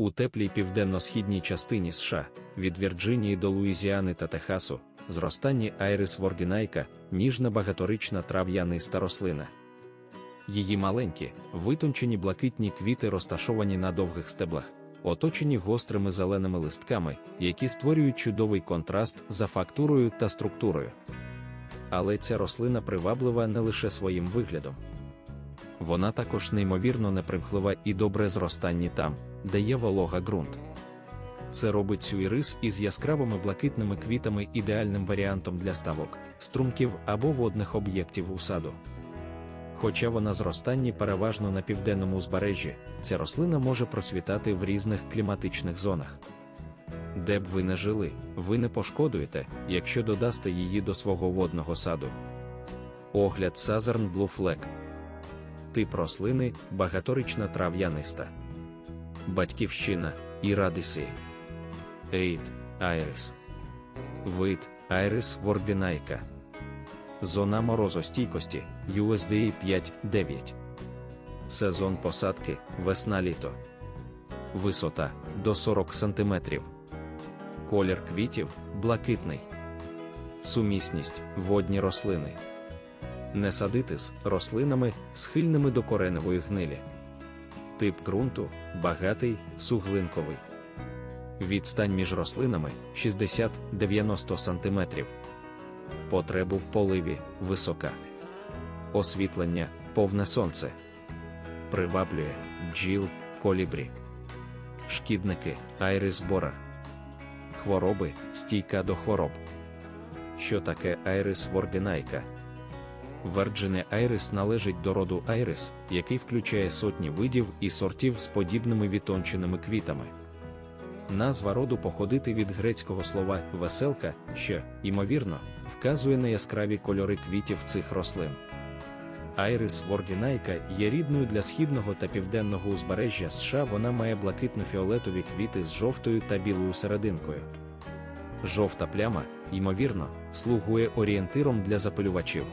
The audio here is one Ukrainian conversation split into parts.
У теплій південно-східній частині США, від Вірджинії до Луїзіани та Техасу, зростання Айрис вордінайка, ніжна багаторична трав'яниста рослина. Її маленькі, витончені блакитні квіти розташовані на довгих стеблах, оточені гострими зеленими листками, які створюють чудовий контраст за фактурою та структурою. Але ця рослина приваблива не лише своїм виглядом. Вона також неймовірно непримхлива і добре зростанні там, де є волога ґрунт. Це робить цю ірис із яскравими блакитними квітами ідеальним варіантом для ставок, струмків або водних об'єктів у саду. Хоча вона зростанні переважно на південному узбережжі, ця рослина може процвітати в різних кліматичних зонах. Де б ви не жили, ви не пошкодуєте, якщо додасте її до свого водного саду. Огляд Southern Blue Flag Тип рослини багаторічна трав'яниста. Батьківщина Ірадисі. Ейд Айрис. Вид Айрис ворбінайка. Зона морозостійкості USDA 5-9. Сезон посадки весна-літо. Висота до 40 см. Колір квітів блакитний. Сумісність водні рослини. Не садити з рослинами, схильними до кореневої гнилі. Тип ґрунту багатий, суглинковий. Відстань між рослинами 60-90 см. Потребу в поливі висока. Освітлення повне сонце. Приваблює бджіл, колібрі. Шкідники айрис бора. Хвороби стійка до хвороб. Що таке айрис ворбінайка? Верджине айрис належить до роду айрис, який включає сотні видів і сортів з подібними відтонченими квітами. Назва роду походити від грецького слова веселка, що, ймовірно, вказує на яскраві кольори квітів цих рослин. Айрис воргінайка є рідною для східного та південного узбережжя США. Вона має блакитно-фіолетові квіти з жовтою та білою серединкою. Жовта пляма, ймовірно, слугує орієнтиром для запилювачів.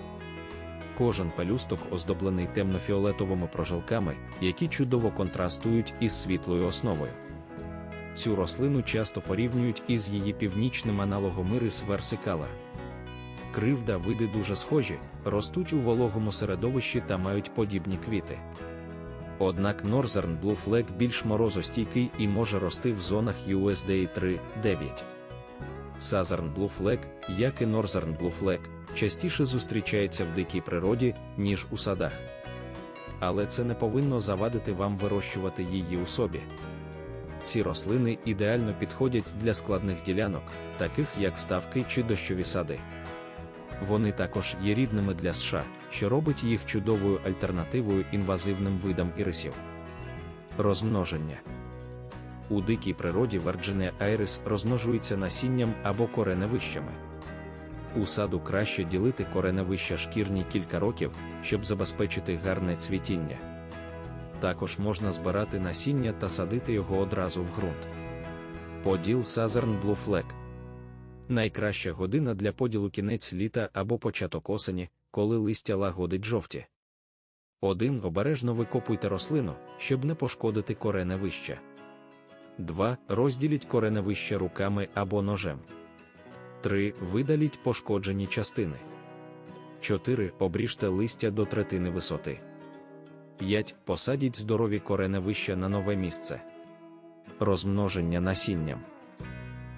Кожен пелюсток оздоблений темно-фіолетовими прожилками, які чудово контрастують із світлою основою. Цю рослину часто порівнюють із її північним аналогом Iris versicolor. Кривда види дуже схожі, ростуть у вологому середовищі та мають подібні квіти. Однак Northern Blue Flag більш морозостійкий і може рости в зонах USDA 3-9. Southern Blue Flag, як і Northern Blue Flag, частіше зустрічається в дикій природі, ніж у садах. Але це не повинно завадити вам вирощувати її у собі. Ці рослини ідеально підходять для складних ділянок, таких як ставки чи дощові сади. Вони також є рідними для США, що робить їх чудовою альтернативою інвазивним видам ірисів. Розмноження у дикій природі Virginia айрис розмножується насінням або кореневищами. У саду краще ділити кореневища шкірні кілька років, щоб забезпечити гарне цвітіння. Також можна збирати насіння та садити його одразу в ґрунт. Поділ Southern Blue Flag Найкраща година для поділу кінець літа або початок осені, коли листя лагодить жовті. Один Обережно викопуйте рослину, щоб не пошкодити кореневища. 2. Розділіть кореневище руками або ножем. 3. Видаліть пошкоджені частини. 4. Обріжте листя до третини висоти. 5. Посадіть здорові кореневища на нове місце. Розмноження насінням.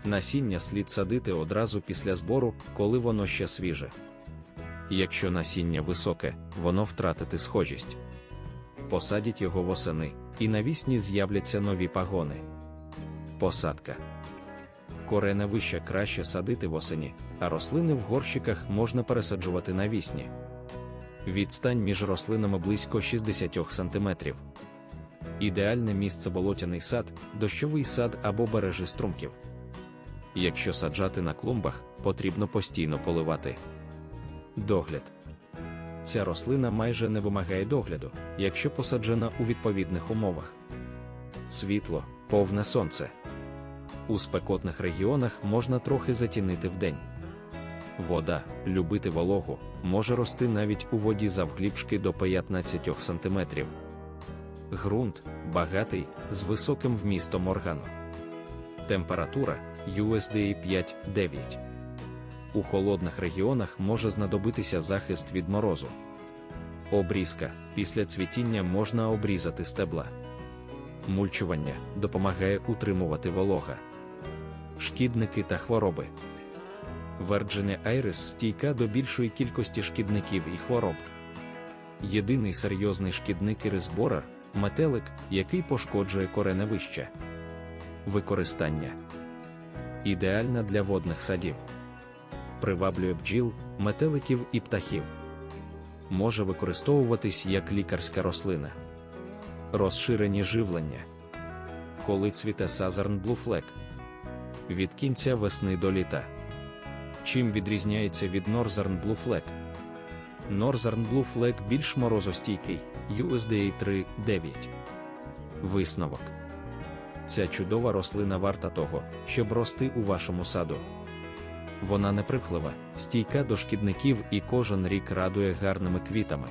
Насіння слід садити одразу після збору, коли воно ще свіже. Якщо насіння високе, воно втратити схожість. Посадіть його восени, і навісні з'являться нові пагони. Посадка. Кореневища краще садити восені, а рослини в горщиках можна пересаджувати навісні. Відстань між рослинами близько 60 см. Ідеальне місце болотяний сад, дощовий сад або бережі струмків. Якщо саджати на клумбах, потрібно постійно поливати. Догляд. Ця рослина майже не вимагає догляду, якщо посаджена у відповідних умовах. Світло, повне сонце. У спекотних регіонах можна трохи затінити вдень. Вода, любити вологу, може рости навіть у воді завглібшки до 15 см. ґрунт багатий з високим вмістом органу. Температура USDA 5-9. У холодних регіонах може знадобитися захист від морозу. Обрізка після цвітіння можна обрізати стебла. Мульчування допомагає утримувати волога. Шкідники та хвороби. Virginia Iris стійка до більшої кількості шкідників і хвороб. Єдиний серйозний шкідник ірисборер – метелик, який пошкоджує кореневище. Використання ідеальна для водних садів. Приваблює бджіл, метеликів і птахів. Може використовуватись як лікарська рослина. Розширені живлення. Коли цвіте Southern Blue Flag? Від кінця весни до літа. Чим відрізняється від Northern Blue Flag? Northern Blue Flag більш морозостійкий, USDA 3.9. Висновок. Ця чудова рослина варта того, щоб рости у вашому саду. Вона неприхлива, стійка до шкідників і кожен рік радує гарними квітами.